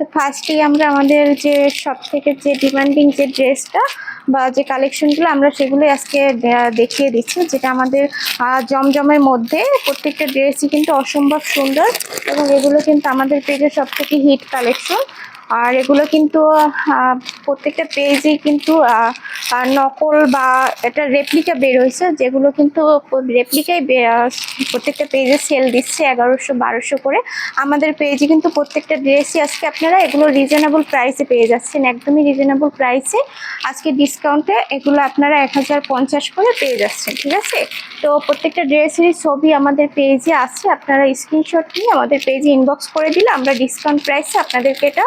তো ফার্স্টেই আমরা আমাদের যে সব থেকে যে ডিমান্ডিং যে ড্রেসটা বা যে কালেকশনগুলো আমরা সেগুলো আজকে দেখিয়ে দিচ্ছি, যেটা আমাদের জমজমের মধ্যে প্রত্যেকটা ড্রেসই কিন্তু অসম্ভব সুন্দর এবং এগুলো কিন্তু আমাদের পেজের সব থেকে হিট কালেকশন আর এগুলো কিন্তু প্রত্যেকটা পেজেই কিন্তু নকল বা এটা রেপ্লিকা বের হয়েছে, যেগুলো কিন্তু রেপ্লিকাই প্রত্যেকটা পেজে সেল দিচ্ছে এগারোশো, বারোশো করে। আমাদের পেজে কিন্তু প্রত্যেকটা ড্রেসই আজকে আপনারা এগুলো রিজনেবল প্রাইসে পেয়ে যাচ্ছেন, একদমই রিজনেবল প্রাইসে আজকে ডিসকাউন্টে এগুলো আপনারা এক হাজার পঞ্চাশ করে পেয়ে যাচ্ছেন, ঠিক আছে? তো প্রত্যেকটা ড্রেসেরই ছবি আমাদের পেজে আছে, আপনারা স্ক্রিনশট নিয়ে আমাদের পেজে ইনবক্স করে দিলে আমরা ডিসকাউন্ট প্রাইসে আপনাদেরকে এটা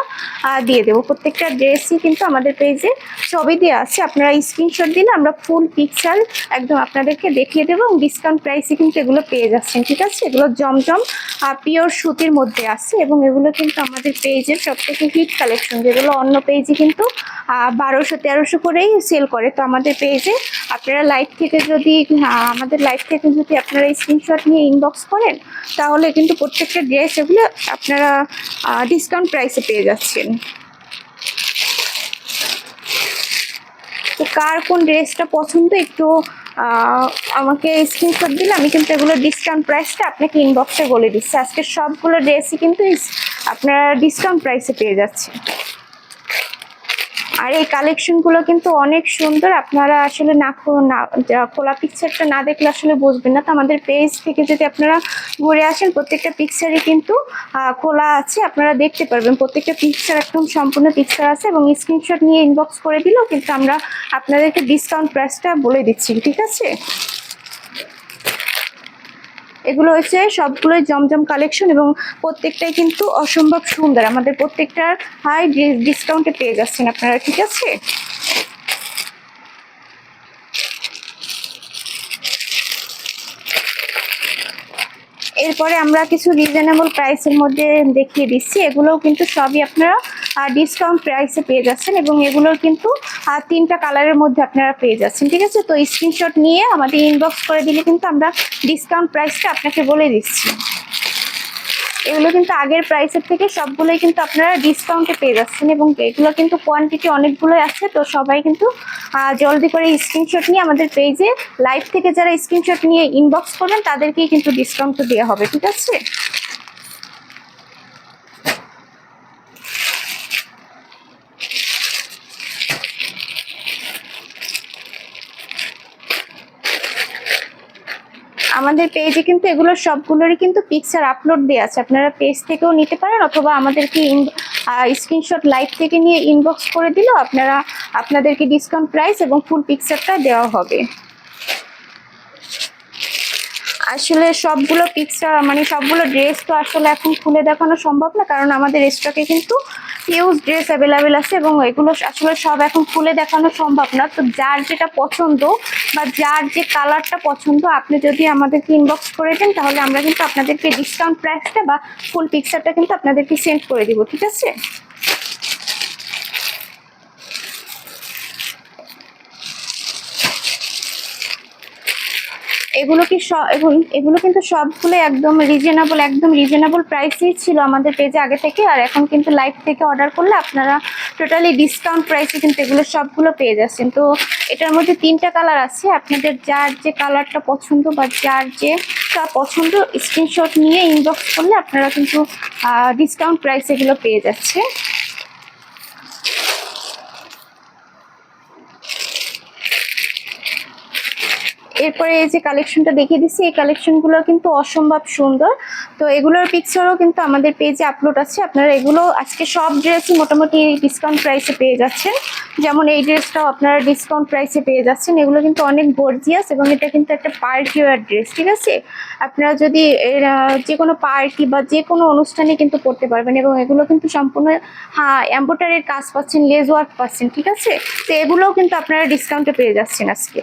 দিয়ে দেবো। প্রত্যেকটা ড্রেসই কিন্তু আমাদের পেজে ছবি দিয়ে আছে। আপনারা স্ক্রিনশট দিলে আমরা ফুল পিকচার একদম আপনাদেরকে দেখিয়ে দেবো এবং ডিসকাউন্ট প্রাইসে কিন্তু এগুলো পেয়ে যাচ্ছেন, ঠিক আছে? এগুলো জমজম পিওর সুতির মধ্যে আছে এবং এগুলো কিন্তু আমাদের পেজের সব থেকে হিট কালেকশন যেগুলো অন্য পেজে কিন্তু বারোশো, তেরোশো করেই সেল করে। তো আমাদের পেজে আপনারা লাইভ থেকে যদি আমাদের লাইভ থেকে যদি আপনারা স্ক্রিনশট নিয়ে ইনবক্স করেন, তাহলে কিন্তু প্রত্যেকটা ড্রেস এগুলো আপনারা ডিসকাউন্ট প্রাইসে পেয়ে যাচ্ছেন তো কার কোন ড্রেসটা পছন্দ একটু আমাকে স্ক্রিনশট দিলে, আমি কিন্তু এগুলো ডিসকাউন্ট প্রাইসটা আপনাকে ইনবক্সে বলে দিচ্ছি। আজকে সবগুলো ড্রেসই কিন্তু আপনারা ডিসকাউন্ট প্রাইসে পেয়ে যাচ্ছেন। আর এই কালেকশনগুলো কিন্তু অনেক সুন্দর। আপনারা আসলে না খোলা পিকচারটা না দেখলে আসলে বুঝবেন না। তো আমাদের পেজ থেকে যদি আপনারা ঘুরে আসেন, প্রত্যেকটা পিকচারই কিন্তু খোলা আছে। আপনারা দেখতে পারবেন। প্রত্যেকটা পিকচার একদম সম্পূর্ণ পিকচার আছে এবং স্ক্রিনশট নিয়ে ইনবক্স করে দিলেও কিন্তু আমরা আপনাদেরকে ডিসকাউন্ট প্রাইসটা বলে দিচ্ছি। ঠিক আছে? এগুলো হচ্ছে সবগুলোই জমজম কালেকশন এবং প্রত্যেকটাই কিন্তু অসম্ভব সুন্দর। আমাদের প্রত্যেকটার হাই ডিসকাউন্টে পেয়ে যাচ্ছেন আপনারা, ঠিক আছে? এরপরে আমরা কিছু রিজনেবল প্রাইসের মধ্যে দেখিয়ে দিচ্ছি। এগুলোও কিন্তু সবই আপনারা ডিসকাউন্ট প্রাইসে পেয়ে যাচ্ছেন এবং এগুলোর কিন্তু আহ, তিনটা কালারের মধ্যে আপনারা পেয়ে যাচ্ছেন ঠিক আছে? তো স্ক্রিনশট নিয়ে আমাদের ইনবক্স করে দিলে কিন্তু আমরা ডিসকাউন্ট প্রাইসটা আপনাকে বলে দিচ্ছি। এগুলো কিন্তু আগের প্রাইসের থেকে সবগুলোই কিন্তু আপনারা ডিসকাউন্টে পেয়ে যাচ্ছেন এবং এগুলো কিন্তু কোয়ান্টিটি অনেকগুলোই আছে তো সবাই কিন্তু জলদি করে স্ক্রিনশট নিয়ে আমাদের পেজে লাইভ থেকে যারা স্ক্রিনশট নিয়ে ইনবক্স করবেন তাদেরকেই কিন্তু ডিসকাউন্ট দেওয়া হবে ঠিক আছে আমাদের পেজে কিন্তু এগুলো সবগুলোরই কিন্তু পিকচার আপলোড দেওয়া আছে। আপনারা পেজ থেকেও নিতে পারেন অথবা আমাদেরকে স্ক্রিনশট লাইভ থেকে নিয়ে ইনবক্স করে দিলেও আপনারা, আপনাদেরকে ডিসকাউন্ট প্রাইস এবং ফুল পিকচারটা দেওয়া হবে। আসলে সবগুলো পিকচার মানে সবগুলো ড্রেস তো আসলে এখন খুলে দেখানো সম্ভব না, কারণ আমাদের স্টকে কিন্তু হিউজ ড্রেস অ্যাভেলেবেল আছে এবং এগুলো আসলে সব এখন খুলে দেখানো সম্ভব না। তো যার যেটা পছন্দ বা যার যে কালারটা পছন্দ, আপনি যদি আমাদেরকে ইনবক্স করে দেন, তাহলে আমরা কিন্তু আপনাদেরকে ডিসকাউন্ট প্রাইসটা বা ফুল পিকচারটা কিন্তু আপনাদেরকে সেন্ড করে দিব, ঠিক আছে? এগুলো কি সব এগুলো- কিন্তু সবগুলো একদম রিজনেবল একদম রিজনেবল প্রাইসই ছিল আমাদের পেজে আগে থেকে। আর এখন কিন্তু লাইভ থেকে অর্ডার করলে আপনারা টোটালি ডিসকাউন্ট প্রাইসে কিন্তু এগুলো সবগুলো পেয়ে যাচ্ছেন। তো এটার মধ্যে তিনটা কালার আছে। আপনাদের যার যে কালারটা পছন্দ বা যার যে পছন্দ স্ক্রিনশট নিয়ে ইনবক্স করলে আপনারা কিন্তু ডিসকাউন্ট প্রাইস এগুলো পেয়ে যাচ্ছে। এরপরে এই যে কালেকশনটা দেখিয়ে দিচ্ছি, এই কালেকশনগুলো কিন্তু অসম্ভব সুন্দর। তো এগুলোর পিকচারও কিন্তু আমাদের পেজে আপলোড আছে। আপনারা এগুলো আজকে সব ড্রেসই মোটামুটি ডিসকাউন্ট প্রাইসে পেয়ে যাচ্ছেন। যেমন এই ড্রেসটাও আপনারা ডিসকাউন্ট প্রাইসে পেয়ে যাচ্ছেন। এগুলো কিন্তু অনেক গর্জিয়াস এবং এটা কিন্তু একটা পার্টি ওয়ার ড্রেস ঠিক আছে? আপনারা যদি যে কোনো পার্টি বা যে কোনো অনুষ্ঠানে কিন্তু পড়তে পারবেন এবং এগুলো কিন্তু সম্পূর্ণ হ্যাঁ এম্বোটারির কাজ পাচ্ছেন লেজ ওয়ার্ক পাচ্ছেন, ঠিক আছে? তো এগুলোও কিন্তু আপনারা ডিসকাউন্টে পেয়ে যাচ্ছেন আজকে।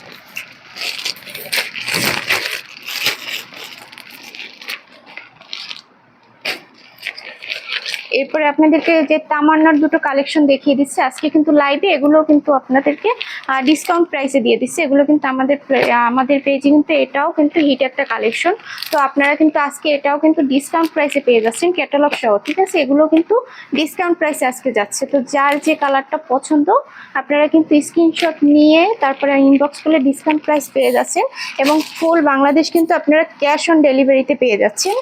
এরপরে আপনাদেরকে যে তামান্নার দুটো কালেকশন দেখিয়ে দিচ্ছে, আজকে কিন্তু লাইভে এগুলো কিন্তু আপনাদেরকে ডিসকাউন্ট প্রাইসে দিয়ে দিচ্ছে। এগুলো কিন্তু আমাদের আমাদের পেজে কিন্তু এটাও কিন্তু হিট একটা কালেকশন তো আপনারা কিন্তু আজকে এটাও কিন্তু ডিসকাউন্ট প্রাইসে পেয়ে যাচ্ছেন ক্যাটালগ সহ, ঠিক আছে? এগুলো কিন্তু ডিসকাউন্ট প্রাইসে আজকে যাচ্ছে। তো যার যে কালারটা পছন্দ, আপনারা কিন্তু স্ক্রিনশট নিয়ে তারপরে ইনবক্স করলে ডিসকাউন্ট প্রাইস পেয়ে যাচ্ছেন। এবং ফুল বাংলাদেশ কিন্তু আপনারা ক্যাশ অন ডেলিভারিতে পেয়ে যাচ্ছেন।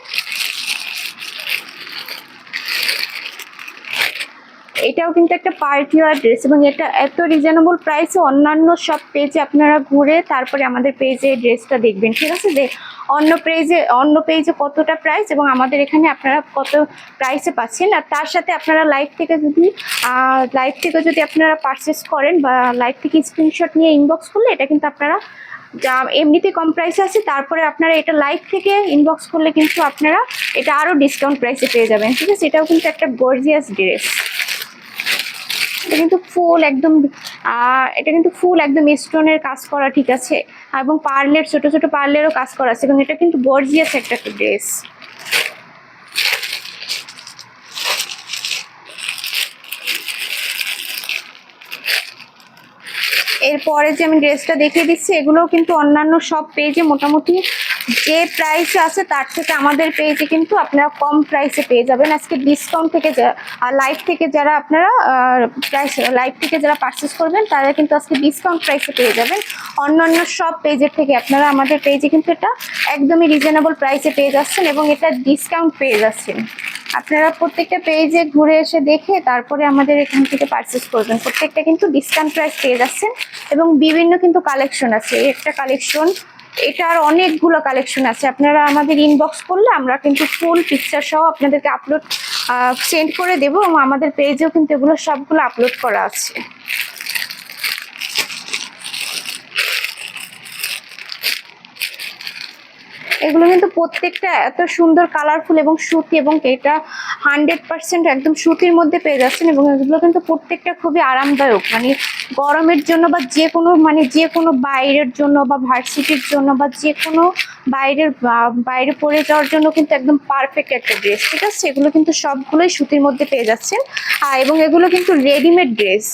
এটাও কিন্তু একটা পার্টি ওয়ার ড্রেস এবং এটা এত রিজনেবল প্রাইসে অন্যান্য সব পেজে আপনারা ঘুরে তারপরে আমাদের পেজে ড্রেসটা দেখবেন। ঠিক আছে? যে অন্য পেজে অন্য পেজে কতটা প্রাইস এবং আমাদের এখানে আপনারা কত প্রাইসে পাচ্ছেন। আর তার সাথে আপনারা লাইভ থেকে যদি লাইভ থেকে যদি আপনারা পারচেস করেন বা লাইভ থেকে স্ক্রিনশট নিয়ে ইনবক্স করলে এটা কিন্তু আপনারা, যা এমনিতে কম প্রাইসে আছে, তারপরে আপনারা এটা লাইভ থেকে ইনবক্স করলে কিন্তু আপনারা এটা আরও ডিসকাউন্ট প্রাইসে পেয়ে যাবেন। ঠিক আছে? এটাও কিন্তু একটা গর্জিয়াস ড্রেস এটা কিন্তু ফুল একদম এটা কিন্তু ফুল একদম স্টোনের কাজ করা ঠিক আছে। এবং পার্লের ছোট ছোট পার্লেরও কাজ করা আছে এবং এটা কিন্তু গর্জিয়াস একটা ড্রেস এরপরে যে আমি ড্রেসটা দেখিয়ে দিচ্ছি, এগুলোও কিন্তু অন্যান্য সব পেজে মোটামুটি যে প্রাইসে আছে তার থেকে আমাদের পেজে কিন্তু আপনারা কম প্রাইসে পেয়ে যাবেন। আজকে ডিসকাউন্ট থেকে আর লাইভ থেকে যারা আপনারা প্রাইস লাইভ থেকে যারা পারচেস করবেন, তারা কিন্তু আজকে ডিসকাউন্ট প্রাইসে পেয়ে যাবেন। অন্যান্য সব পেজের থেকে আপনারা আমাদের পেজে কিন্তু এটা একদমই রিজনেবল প্রাইসে পেয়ে যাচ্ছেন এবং এটা ডিসকাউন্ট পেয়ে যাচ্ছেন। আপনারা প্রত্যেকটা পেজে ঘুরে এসে দেখে তারপরে আমাদের এখান থেকে পারচেস করবেন। প্রত্যেকটা কিন্তু ডিসকাউন্ট প্রাইস পেয়ে যাচ্ছেন এবং বিভিন্ন কিন্তু কালেকশন আছে। একটা কালেকশন এটার অনেকগুলো কালেকশন আছে। আপনারা আমাদের ইনবক্স করলে আমরা কিন্তু ফুল পিকচার সহ আপনাদেরকে আপলোড সেন্ড করে দেবো এবং আমাদের পেজেও কিন্তু এগুলো সবগুলো আপলোড করা আছে। এগুলো কিন্তু প্রত্যেকটা এত সুন্দর কালারফুল এবং সুতি এবং এটা হান্ড্রেড পার্সেন্ট একদম সুতির মধ্যে পেয়ে যাচ্ছেন এবং এগুলো কিন্তু প্রত্যেকটা খুবই আরামদায়ক। মানে গরমের জন্য বা যে কোনো মানে যে কোনো বাইরের জন্য বা ভার্সিটির জন্য বা যে কোনো বাইরের বাইরে পরে যাওয়ার জন্য কিন্তু একদম পারফেক্ট একটা ড্রেস ঠিক আছে? এগুলো কিন্তু সবগুলোই সুতির মধ্যে পেয়ে যাচ্ছেন। এবং এগুলো কিন্তু রেডিমেড ড্রেস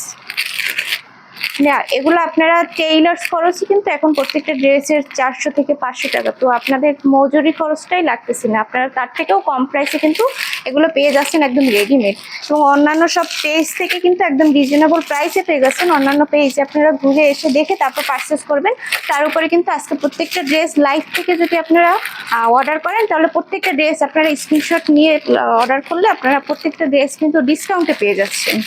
না, এগুলো আপনারা টেইলার্স খরচই কিন্তু এখন প্রত্যেকটা ড্রেসের চারশো থেকে পাঁচশো টাকা। তো আপনাদের মজুরি খরচটাই লাগতেছে না। আপনারা তার থেকেও কম প্রাইসে কিন্তু এগুলো পেয়ে যাচ্ছেন একদম রেডিমেড এবং অন্যান্য সব পেজ থেকে কিন্তু একদম রিজনেবল প্রাইসে পেয়ে যাচ্ছেন। অন্যান্য পেজে আপনারা ঘুরে এসে দেখে তারপর পারচেস করবেন। তার উপরে কিন্তু আজকে প্রত্যেকটা ড্রেস লাইভ থেকে যদি আপনারা অর্ডার করেন, তাহলে প্রত্যেকটা ড্রেস আপনারা স্ক্রিনশট নিয়ে অর্ডার করলে আপনারা প্রত্যেকটা ড্রেস কিন্তু ডিসকাউন্টে পেয়ে যাচ্ছেন।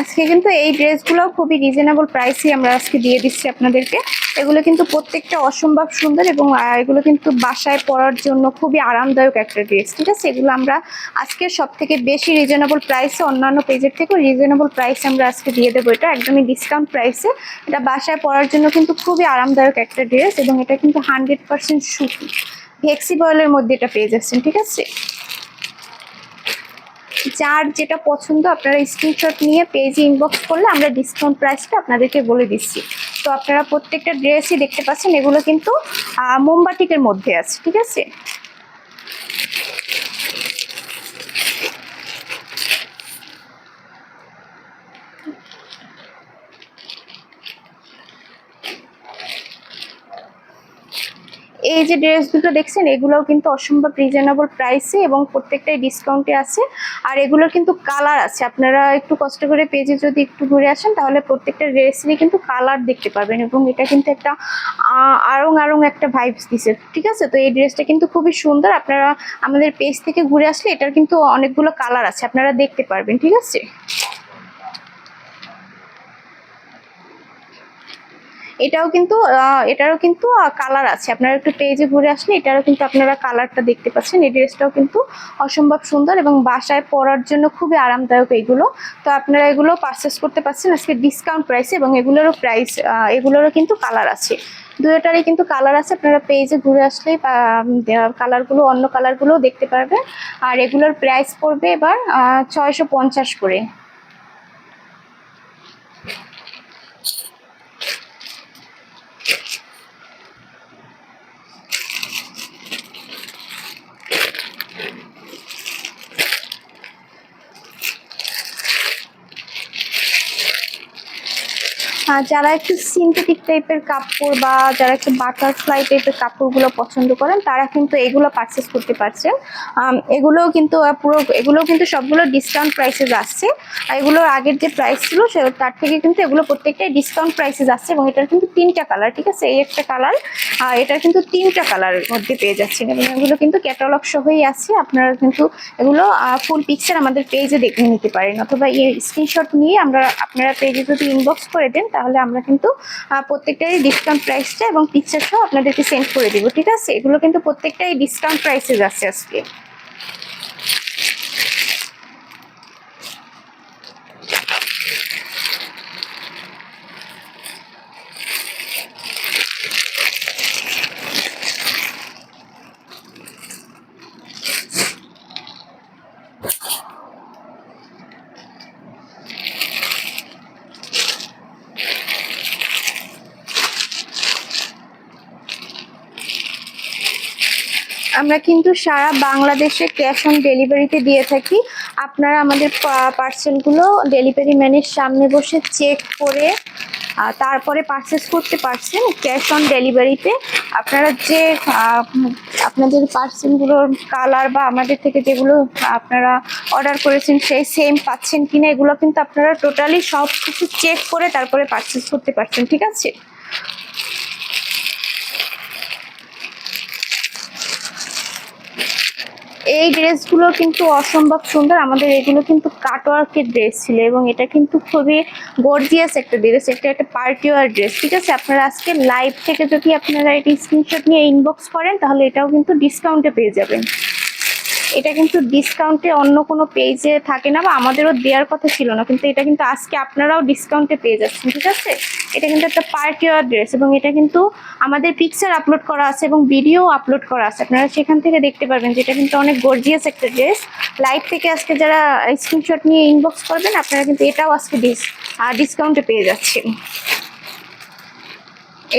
আজকে কিন্তু এই ড্রেসগুলো খুবই রিজনেবল প্রাইসে আমরা আজকে দিয়ে দিচ্ছি আপনাদেরকে। এগুলো কিন্তু প্রত্যেকটা অসম্ভব সুন্দর এবং এগুলো কিন্তু বাসায় পরার জন্য খুবই আরামদায়ক একটা ড্রেস ঠিক আছে? এগুলো আমরা আজকে সব থেকে বেশি রিজনেবল প্রাইসে অন্যান্য পেজের থেকেও রিজনেবল প্রাইসে আমরা আজকে দিয়ে দেবো। এটা একদমই ডিসকাউন্ট প্রাইসে এটা বাসায় পরার জন্য কিন্তু খুবই আরামদায়ক একটা ড্রেস এবং এটা কিন্তু হান্ড্রেড পার্সেন্ট সুতি। ফ্লেক্সিবলের মধ্যে এটা পেয়ে যাচ্ছেন, ঠিক আছে? যার যেটা পছন্দ, আপনারা স্ক্রিনশট নিয়ে পেজে ইনবক্স করলে আমরা ডিসকাউন্ট প্রাইসটা আপনাদেরকে বলে দিচ্ছি। তো আপনারা প্রত্যেকটা ড্রেসই দেখতে পাচ্ছেন, এগুলো কিন্তু মোমবাতিকের মধ্যে আছে, ঠিক আছে? এই যে ড্রেস দুটো দেখছেন, এগুলোও কিন্তু অসম্ভব রিজনেবল প্রাইসে এবং প্রত্যেকটাই ডিসকাউন্টে আছে। আর এগুলোর কিন্তু কালার আছে। আপনারা একটু কষ্ট করে পেজে যদি একটু ঘুরে আসেন, তাহলে প্রত্যেকটা ড্রেসেরই কিন্তু কালার দেখতে পাবেন এবং এটা কিন্তু একটা আড়ং আড়ং একটা ভাইবস দিছে। ঠিক আছে? তো এই ড্রেসটা কিন্তু খুবই সুন্দর। আপনারা আমাদের পেজ থেকে ঘুরে আসলে এটার কিন্তু অনেকগুলো কালার আছে। আপনারা দেখতে পারবেন। ঠিক আছে? এটাও কিন্তু এটারও কিন্তু কালার আছে। আপনারা একটু পেজে ঘুরে আসলে এটারও কিন্তু আপনারা কালারটা দেখতে পাচ্ছেন। এই ড্রেসটাও কিন্তু অসম্ভব সুন্দর এবং বাসায় পরার জন্য খুবই আরামদায়ক এগুলো। তো আপনারা এগুলো পারচেস করতে পারছেন আজকে ডিসকাউন্ট প্রাইসে এবং এগুলোরও প্রাইস এগুলোরও কিন্তু কালার আছে। দুটোটারই কিন্তু কালার আছে। আপনারা পেজে ঘুরে আসলেই কালারগুলো অন্য কালারগুলোও দেখতে পারবেন। আর এগুলোর প্রাইস পড়বে এবার ছয়শো পঞ্চাশ করে। যারা একটু সিনথেটিক টাইপের কাপড় বা যারা একটু বাটারফ্লাই টাইপের কাপড়গুলো পছন্দ করেন, তারা কিন্তু এগুলো পারচেস করতে পারছেন। এগুলোও কিন্তু পুরো, এগুলোও কিন্তু সবগুলো ডিসকাউন্ট প্রাইসেস আসছে। আর এগুলোর আগের যে প্রাইস ছিল, সে, তার থেকে কিন্তু এগুলো প্রত্যেকটাই ডিসকাউন্ট প্রাইসেস আসছে এবং এটার কিন্তু তিনটা কালার ঠিক আছে? এই একটা কালার আর এটার কিন্তু তিনটা কালারের মধ্যে পেয়ে যাচ্ছেন। এবং এগুলো কিন্তু ক্যাটালগ সহই আছে। আপনারা কিন্তু এগুলো ফুল পিকচার আমাদের পেজে দেখে নিতে পারেন। অথবা এই স্ক্রিনশট নিয়ে আমরা আপনারা পেজে যদি ইনবক্স করে দেন, তাহলে আমরা কিন্তু প্রত্যেকটাই ডিসকাউন্ট প্রাইসটা এবং পিকচার সহ আপনাদেরকে সেন্ড করে দিব, ঠিক আছে? এগুলো কিন্তু প্রত্যেকটাই ডিসকাউন্ট প্রাইসেস আছে আজকে। আমরা কিন্তু সারা বাংলাদেশে ক্যাশ অন ডেলিভারিতে দিয়ে থাকি। আপনারা আমাদের পার্সেলগুলো ডেলিভারি ম্যানের সামনে বসে চেক করে তারপরে পারচেস করতে পারছেন ক্যাশ অন ডেলিভারিতে। আপনারা যে আপনাদের পার্সেলগুলোর কালার বা আমাদের থেকে যেগুলো আপনারা অর্ডার করেছেন সেই সেম পাচ্ছেন কিনা, এগুলো কিন্তু আপনারা টোটালি সব কিছু চেক করে তারপরে পারচেস করতে পারছেন, ঠিক আছে? এই ড্রেসগুলো কিন্তু অসম্ভব সুন্দর। আমাদের এগুলো কিন্তু কাটওয়ার্কের ড্রেস ছিল এবং এটা কিন্তু খুবই গর্জিয়াস একটা ড্রেস। এটা একটা পার্টিওয়ার ড্রেস, ঠিক আছে? আপনারা আজকে লাইভ থেকে যদি আপনারা এটি স্ক্রিনশট নিয়ে ইনবক্স করেন, তাহলে এটাও কিন্তু ডিসকাউন্টে পেয়ে যাবেন। এটা কিন্তু ডিসকাউন্টে অন্য কোনো পেজে থাকে না বা আমাদেরও দেওয়ার কথা ছিল না, কিন্তু এটা কিন্তু আজকে আপনারাও ডিসকাউন্টে পেয়ে যাচ্ছেন, ঠিক আছে? এটা কিন্তু একটা পার্টি ওয়ার ড্রেস এবং এটা কিন্তু আমাদের পিকচার আপলোড করা আছে এবং ভিডিও আপলোড করা আছে। আপনারা সেখান থেকে দেখতে পারবেন যে এটা কিন্তু অনেক গর্জিয়াস একটা ড্রেস লাইভ থেকে আজকে যারা স্ক্রিনশট নিয়ে ইনবক্স করবেন, আপনারা কিন্তু এটাও আজকে ডিস ডিসকাউন্টে পেয়ে যাচ্ছেন।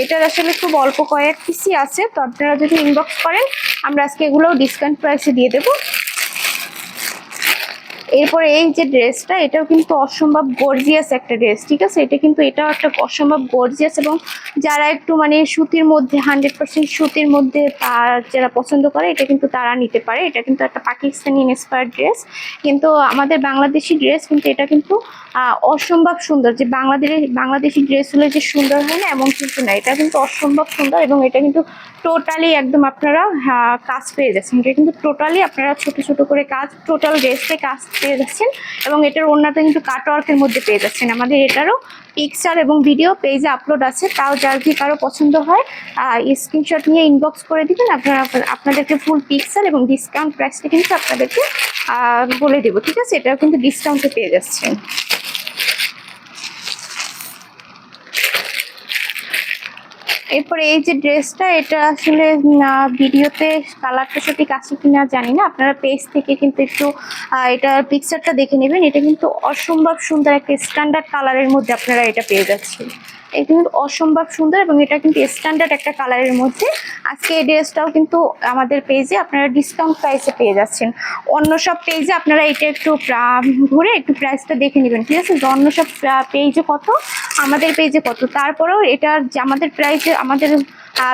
এটার আসলে খুব অল্প কয়েক পিসই আছে, তো আপনারা যদি ইনবক্স করেন, আমরা আজকে এগুলোও ডিসকাউন্ট প্রাইসে দিয়ে দেবো। এরপরে এই যে ড্রেসটা এটাও কিন্তু অসম্ভব গর্জিয়াস একটা ড্রেস ঠিক আছে? এটা কিন্তু এটাও একটা অসম্ভব গর্জিয়াস এবং যারা একটু মানে সুতির মধ্যে হান্ড্রেড পার্সেন্ট সুতির মধ্যে যারা পছন্দ করে এটা কিন্তু তারা নিতে পারে। এটা কিন্তু একটা পাকিস্তানি ইন্সপায়ার ড্রেস কিন্তু আমাদের বাংলাদেশি ড্রেস কিন্তু এটা কিন্তু অসম্ভব সুন্দর। যে বাংলাদেশি বাংলাদেশি ড্রেসগুলো যে সুন্দর হয় না এমন কিন্তু না। এটা কিন্তু অসম্ভব সুন্দর এবং এটা কিন্তু টোটালি একদম আপনারা হ্যাঁ, কাজ পেয়ে যাচ্ছেন। এটা কিন্তু টোটালি আপনারা ছোট ছোট করে কাজ টোটাল ড্রেসে কাজ পেয়ে যাচ্ছেন এবং এটার অন্যটা কিন্তু কাটওয়ার্কের মধ্যে পেয়ে যাচ্ছেন। আমাদের এটারও পিকচার এবং ভিডিও পেজে আপলোড আছে, তাও যার কি কারও পছন্দ হয় স্ক্রিনশট নিয়ে ইনবক্স করে দিবেন, আপনারা আপনাদেরকে ফুল পিকচার এবং ডিসকাউন্ট প্রাইসটা কিন্তু আপনাদেরকে বলে দেবো, ঠিক আছে? এটাও কিন্তু ডিসকাউন্টে পেয়ে যাচ্ছেন। এরপরে এই যে ড্রেসটা, এটা আসলে ভিডিওতে কালারটা সঠিক আছে কিনা জানি না। আপনারা পেজ থেকে কিন্তু একটু এটার পিকচারটা দেখে নেবেন। এটা কিন্তু অসম্ভব সুন্দর একটা স্ট্যান্ডার্ড কালারের মধ্যে আপনারা এটা পেয়ে যাচ্ছেন। এটা কিন্তু অসম্ভব সুন্দর এবং এটা কিন্তু স্ট্যান্ডার্ড একটা কালারের মধ্যে। আজকে এই ড্রেসটাও কিন্তু আমাদের পেজে আপনারা ডিসকাউন্ট প্রাইসে পেয়ে যাচ্ছেন। অন্য সব পেজে আপনারা এটা একটু ঘুরে একটু প্রাইসটা দেখে নেবেন, ঠিক আছে? অন্য সব পেজে কত, আমাদের পেজে কত। তারপরেও এটা আমাদের প্রাইসে আমাদের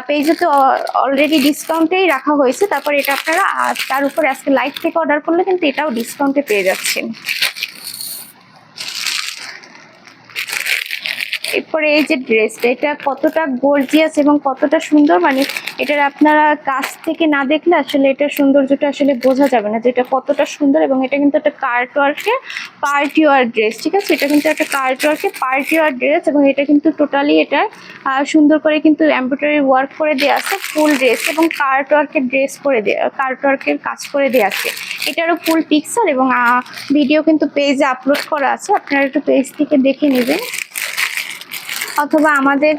পেজে তো অলরেডি ডিসকাউন্টেই রাখা হয়েছে। তারপর এটা আপনারা তার উপর আজকে লাইভ থেকে অর্ডার করলে কিন্তু এটাও ডিসকাউন্টে পেয়ে যাচ্ছেন। এরপরে এই যে ড্রেসটা এটা কতটা গর্জিয়াস এবং কতটা সুন্দর? মানে এটার আপনারা কাছ থেকে না দেখলে আসলে এটার সৌন্দর্যটা আসলে বোঝা যাবে না যে এটা কতটা সুন্দর এবং এটা কিন্তু একটা কার্ট ওয়ার্কের পার্টি ওয়ার ড্রেস ঠিক আছে? এটা কিন্তু একটা কার্ট ওয়ার্কের পার্টি ওয়ার ড্রেস এবং এটা কিন্তু টোটালি এটা সুন্দর করে কিন্তু এমব্রয়ডারি ওয়ার্ক করে দেওয়া আছে ফুল ড্রেস এবং কার্ট ওয়ার্কের ড্রেস করে দেওয়া কার্ট ওয়ার্কের কাজ করে দেওয়া আছে। এটারও ফুল পিকচার এবং ভিডিও কিন্তু পেজে আপলোড করা আছে, আপনারা একটু পেজ থেকে দেখে নেবেন। অথবা আমাদের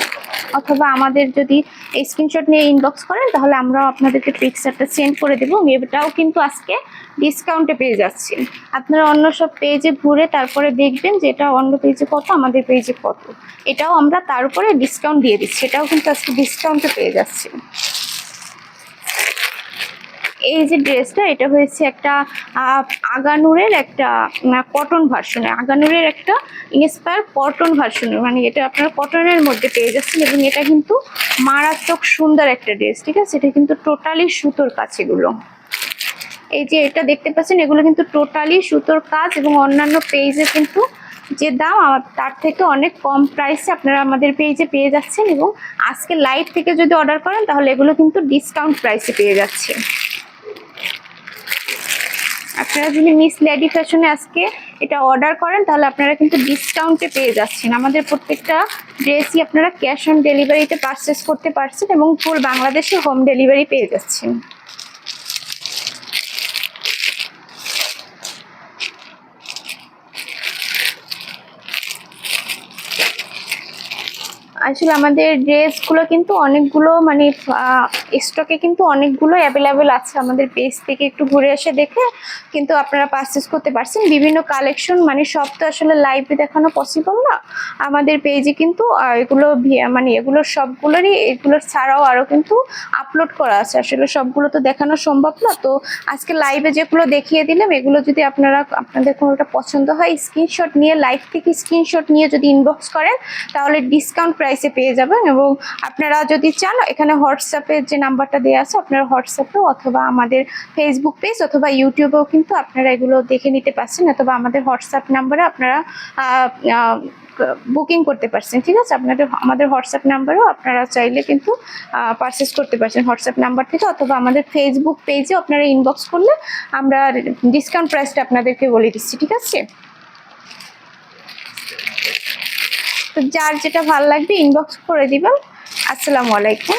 অথবা আমাদের যদি এই স্ক্রিনশট নিয়ে ইনবক্স করেন, তাহলে আমরাও আপনাদেরকে পিকচারটা সেন্ড করে দেবো। এটাও কিন্তু আজকে ডিসকাউন্টে পেয়ে যাচ্ছেন আপনারা অন্য সব পেজে ঘুরে তারপরে দেখবেন যে এটা অন্য পেজে কত, আমাদের পেজে কত। এটাও আমরা তার উপরে ডিসকাউন্ট দিয়ে দিচ্ছি। এটাও কিন্তু আজকে ডিসকাউন্টে পেয়ে যাচ্ছেন এই যে ড্রেসটা, এটা হয়েছে একটা আগানুরের একটা কটন ভার্সনে আগানুরের একটা ইন্সপায়ার কটন ভার্সনের মানে এটা আপনার কটনের মধ্যে পেয়ে যাচ্ছেন এবং এটা কিন্তু মারাত্মক সুন্দর একটা ড্রেস ঠিক আছে? এটা কিন্তু টোটালি সুতোর কাজ এগুলো। এই যে এটা দেখতে পাচ্ছেন, এগুলো কিন্তু টোটালি সুতোর কাজ এবং অন্যান্য পেজে কিন্তু যে দাম তার থেকে অনেক কম প্রাইসে আপনারা আমাদের পেজে পেয়ে যাচ্ছেন এবং আজকে লাইভ থেকে যদি অর্ডার করেন, তাহলে এগুলো কিন্তু ডিসকাউন্ট প্রাইসে পেয়ে যাচ্ছে আপনারা যদি মিস লেডি ফ্যাশনে আজকে এটা অর্ডার করেন, তাহলে আপনারা কিন্তু ডিসকাউন্টে পেয়ে যাচ্ছেন। আমাদের প্রত্যেকটা ড্রেসই আপনারা ক্যাশ অন ডেলিভারিতে পারচেস করতে পারছেন এবং ফুল বাংলাদেশে হোম ডেলিভারি পেয়ে যাচ্ছেন। আসলে আমাদের ড্রেসগুলো কিন্তু অনেকগুলো মানে স্টকে কিন্তু অনেকগুলো অ্যাভেলেবেল আছে আমাদের পেজ থেকে, একটু ঘুরে এসে দেখে কিন্তু আপনারা পারচেস করতে পারছেন। বিভিন্ন কালেকশন মানে সব তো আসলে লাইভে দেখানো পসিবল না। আমাদের পেজে কিন্তু এগুলো মানে এগুলো সবগুলোরই, এগুলোর ছাড়াও আরও কিন্তু আপলোড করা আছে। আসলে সবগুলো তো দেখানো সম্ভব না। তো আজকে লাইভে যেগুলো দেখিয়ে দিলাম, এগুলো যদি আপনারা, আপনাদের কোনো কোনোটা পছন্দ হয় স্ক্রিনশট নিয়ে লাইভ থেকে স্ক্রিনশট নিয়ে যদি ইনবক্স করেন, তাহলে ডিসকাউন্ট প্রাইসে পেয়ে যাবেন এবং আপনারা যদি চান, এখানে হোয়াটসঅ্যাপের যে নাম্বারটা দেওয়া আছে, আপনারা হোয়াটসঅ্যাপেও অথবা আমাদের ফেসবুক পেজ অথবা ইউটিউবেও কিন্তু আপনারা এগুলো দেখে নিতে পারছেন অথবা আমাদের হোয়াটসঅ্যাপ নাম্বারে আপনারা বুকিং করতে পারছেন, ঠিক আছে? আপনাদের, আমাদের হোয়াটসঅ্যাপ নাম্বারেও আপনারা চাইলে কিন্তু পারচেস করতে পারছেন হোয়াটসঅ্যাপ নাম্বার থেকে অথবা আমাদের ফেসবুক পেজে আপনারা ইনবক্স করলে আমরা ডিসকাউন্ট প্রাইসটা আপনাদেরকে বলে দিচ্ছি, ঠিক আছে? তো যার যেটা ভালো লাগবে ইনবক্স করে দিবেন আসসালামু আলাইকুম।